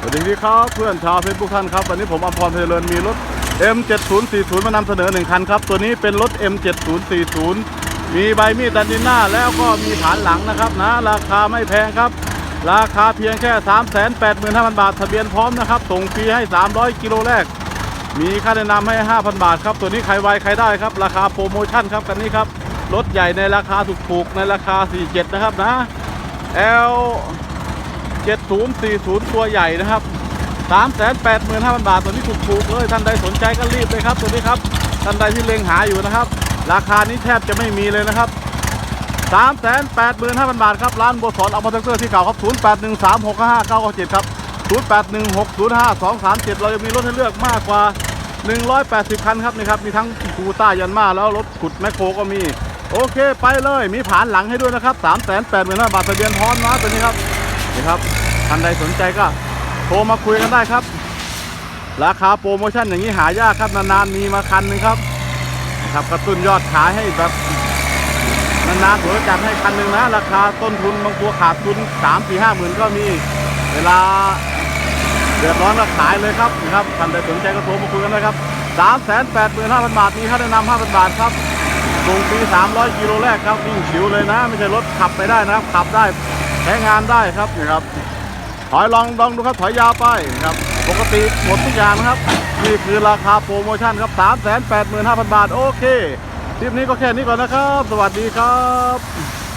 สวัสดีครับเพื่อนชาวเฟซบุ๊กท่านครับ วันนี้ผมอมพรเพลินมีรถ M7040 มานำเสนอหนึ่งคันครับ ตัวนี้เป็นรถ M7040 มีใบมีดดันดินหน้าแล้วก็มีฐานหลังนะครับนะ ราคาไม่แพงครับ ราคาเพียงแค่ 385,000 บาท ทะเบียนพร้อมนะครับ ส่งฟรีให้ 300 กิโลแรก มีค่าแนะนำให้ 5,000 บาทครับ ตัวนี้ใครไวใครได้ครับ ราคาโปรโมชั่นครับกันนี้ครับ รถใหญ่ในราคาถูกๆในราคา 47 นะครับนะ L 7040 ตัวใหญ่นะครับ 385,000 บาทตัวนี้ถูกๆเลยท่านใดสนใจก็รีบเลยครับตัวนี้ครับท่านใดที่เล็งหาอยู่นะครับ ราคานี้แทบจะไม่มีเลยนะครับ385,000 บาทครับร้านบัวสอนเอามาเตอร์ที่เก่าครับ 0813655997 ครับ 0816052237 เรายังมีรถให้เลือกมากกว่า 180 คันครับนี่ครับ มีทั้งคูต้ายันมาแล้วรถขุดแมคโครก็มี โอเคไปเลย มีผานหลังให้ด้วยนะครับ 385,000 บาททะเบียนพร้อมนะตัวนี้ครับนี่ครับ ท่านใดสนใจก็โทรมาคุยกันได้ครับ ราคาโปรโมชั่นอย่างนี้หายากครับนานๆมีมาคันหนึงครับนะครับกระตุ้นยอดขายให้แบบนานๆถือจัดให้คันหนึ่งนะ ราคาต้นทุนบางตัวขาดทุน3 4 5หมื่นก็มีเวลาเดือดร้อนก็ขายเลยครับนะครับท่านใดสนใจก็โทรมาคุยกันนะครับ3 8 5 0 0 0บาทมีค่าแนะนำ5,000บาทครับส่งฟรี300กิโลแรกครับวิ่งฉิวเลยนะ ไม่ใช่รถขับไปได้นะครับ ขับได้ใช้งานได้ครับนี่ครับ ถอยลองลองดูครับถอยยาวไปครับปกติหมดทุกอย่างนะครับ นี่คือราคาโปรโมชั่นครับ 3 8 5 0 0 0 บาท โอเคคลิปนี้ก็แค่นี้ก่อนนะครับ สวัสดีครับ